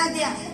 उकळून करून थंड थंड करून तिला द्या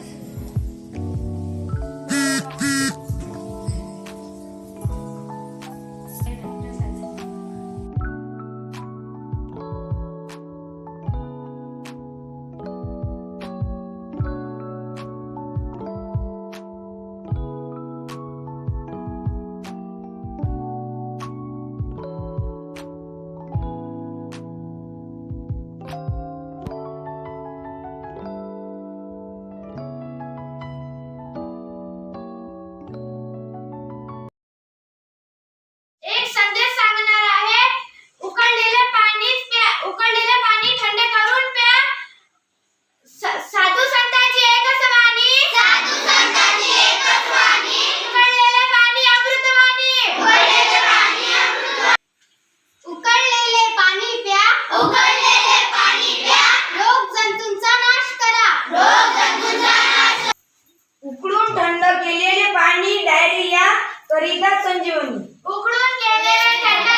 थंड केलेले पाणी डायरिया करीता संजीवनी. उकडून केलेले थंड